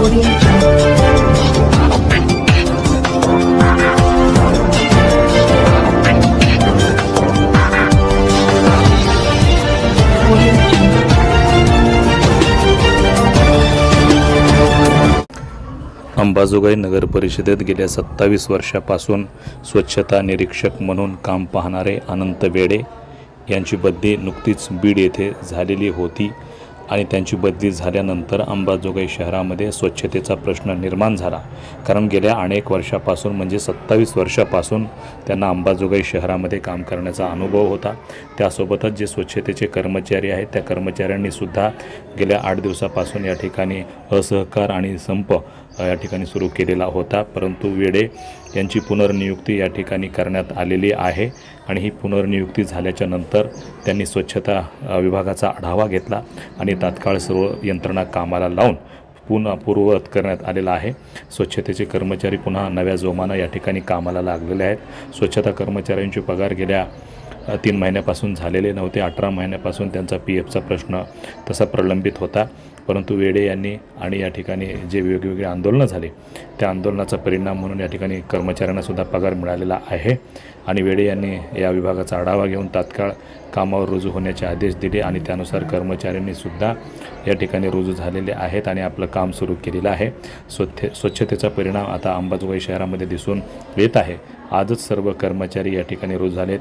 अंबाजोगाई नगर परिषदेत गेल्या सत्तावीस वर्षापासून स्वच्छता निरीक्षक म्हणून काम पाहणारे अनंत वेडे यांची बदली नुकतीच बीड येथे झालेली होती. आणि त्यांची बदली झाल्यानंतर अंबाजोगाई शहरामध्ये स्वच्छतेचा प्रश्न निर्माण झाला. कारण गेल्या अनेक वर्षापासून म्हणजे सत्तावीस वर्षापासून त्यांना अंबाजोगाई शहरामध्ये काम करण्याचा अनुभव होता. त्यासोबतच जे स्वच्छतेचे कर्मचारी आहेत त्या कर्मचाऱ्यांनीसुद्धा गेल्या आठ दिवसापासून या ठिकाणी असहकार आणि संप या ठिकाणी सुरू केलेला होता. परंतु वेळे यांची पुनर्नियुक्ती या ठिकाणी करण्यात आलेली आहे आणि ही पुनर्नियुक्ती झाल्याच्यानंतर त्यांनी स्वच्छता विभागाचा आढावा घेतला आणि तात्काळ सर्व यंत्रणा कामाला लावून पुन्हा पूर्ववत करण्यात आलेला आहे. स्वच्छतेचे कर्मचारी पुन्हा नव्या जोमानं या ठिकाणी कामाला लागलेले आहेत. स्वच्छता कर्मचाऱ्यांची पगार गेल्या तीन महिन्यापासून झालेले नव्हते. अठरा महिन्यापासून त्यांचा पी एफचा प्रश्न तसा प्रलंबित होता. परंतु वेडे यांनी आणि या ठिकाणी जे वेगवेगळे आंदोलनं झाले त्या आंदोलनाचा परिणाम म्हणून या ठिकाणी कर्मचाऱ्यांनासुद्धा पगार मिळालेला आहे. आणि वेडे यांनी या विभागाचा आढावा घेऊन तात्काळ कामावर रुजू होण्याचे आदेश दिले आणि त्यानुसार कर्मचाऱ्यांनीसुद्धा या ठिकाणी रुजू झालेले आहेत आणि आपलं काम सुरू केलेलं आहे. स्वच्छ स्वच्छतेचा परिणाम आता अंबाजोगाई शहरामध्ये दिसून येत आहे. आजच सर्व कर्मचारी या ठिकाणी रुजू झालेत.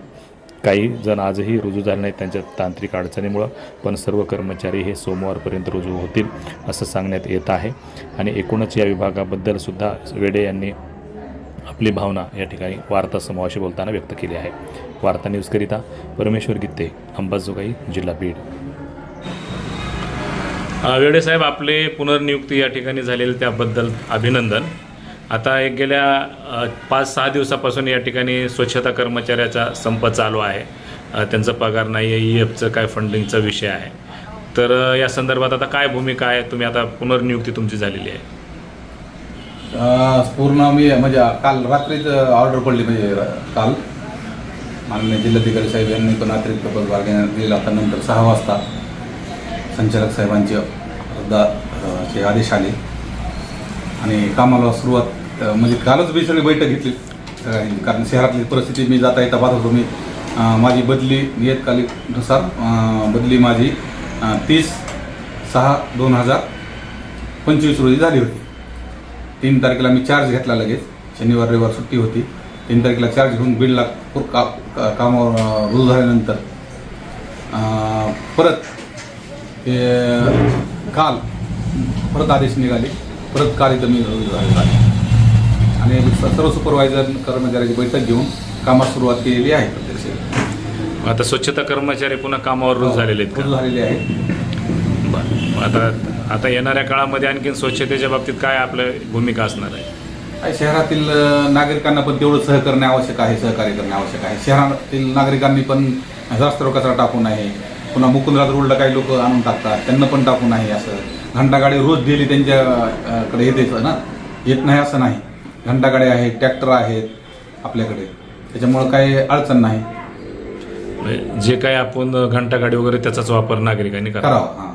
काही जण आजही रुजू झाले नाहीत त्यांच्या तांत्रिक अडचणीमुळं पण सर्व कर्मचारी हे सोमवारपर्यंत रुजू होतील असं सांगण्यात येत आहे. आणि एकूणच या विभागाबद्दल सुद्धा वेडे यांनी आपली भावना या ठिकाणी वार्ता समूहाशी बोलताना व्यक्त केली आहे. वार्ता न्यूजकरिता परमेश्वर गित्ते अंबाजोगाई जिल्हा बीड. वेडे साहेब आपले पुनर्नियुक्ती या ठिकाणी झालेली त्याबद्दल अभिनंदन. आता एक गेल्या पाच सहा दिवसापासून या ठिकाणी स्वच्छता कर्मचाऱ्याचा संप चालू आहे. त्यांचा पगार नाही आहे ई एफचं काय फंडिंगचा विषय आहे. तर या संदर्भात आता काय भूमिका आहे? तुम्ही आता पुनर्नियुक्ती तुमची झालेली आहे. पूर्ण मी म्हणजे काल रात्रीच ऑर्डर पडली म्हणजे काल. माननीय जिल्हाधिकारी साहेब यांनी पण अतिरिक्त पगार घेण्यात दिला. आता नंतर सहा वाजता संचालक साहेबांचे दा आदेश आले. आणि कामाला सुरुवात म्हणजे कालच मी सगळी बैठक घेतली. कारण शहरातली परिस्थिती मी जाता येता पाहत होतो मी माझी बदली नियतकालिकनुसार बदली माझी तीस सहा दोन हजार पंचवीस रोजी झाली होती. तीन तारखेला मी चार्ज घेतला लगेच. शनिवार रविवार सुट्टी होती. तीन तारखेला चार्ज घेऊन बीडला पूर का का- कामावर रुजू झाल्यानंतर परत ते काल परत आदेश निघाले. परत काल इथं मी रुजू झालेलो आहे. सर्व सुपरवायझर कर्मचाऱ्याची बैठक घेऊन कामास सुरुवात केलेली आहे. प्रत्यक्ष आता स्वच्छता कर्मचारी पुन्हा कामावर रुजू झालेले आहेत रुजू झालेली आहे बरं. आता आता येणाऱ्या काळामध्ये आणखीन स्वच्छतेच्या बाबतीत काय आपलं भूमिका असणार आहे? शहरातील नागरिकांना पण तेवढं सहकरणे आवश्यक आहे सहकार्य करणे आवश्यक आहे. शहरातील नागरिकांनी पण रस्त्यावर कचरा टाकू नये. पुन्हा मुकुंदराज रोडला काही लोक आणून टाकतात त्यांना पण टाकू नये असं. घंटागाडी रोज डेली त्यांच्या अ, कडे येतेच ना? येत नाही असं नाही. घंटागाडी आहेत ट्रॅक्टर आहेत आपल्याकडे. त्याच्यामुळं काही अडचण नाही. म्हणजे जे काय आपण घंटागाडी वगैरे त्याचाच वापर नागरिकांनी करा करावं हां.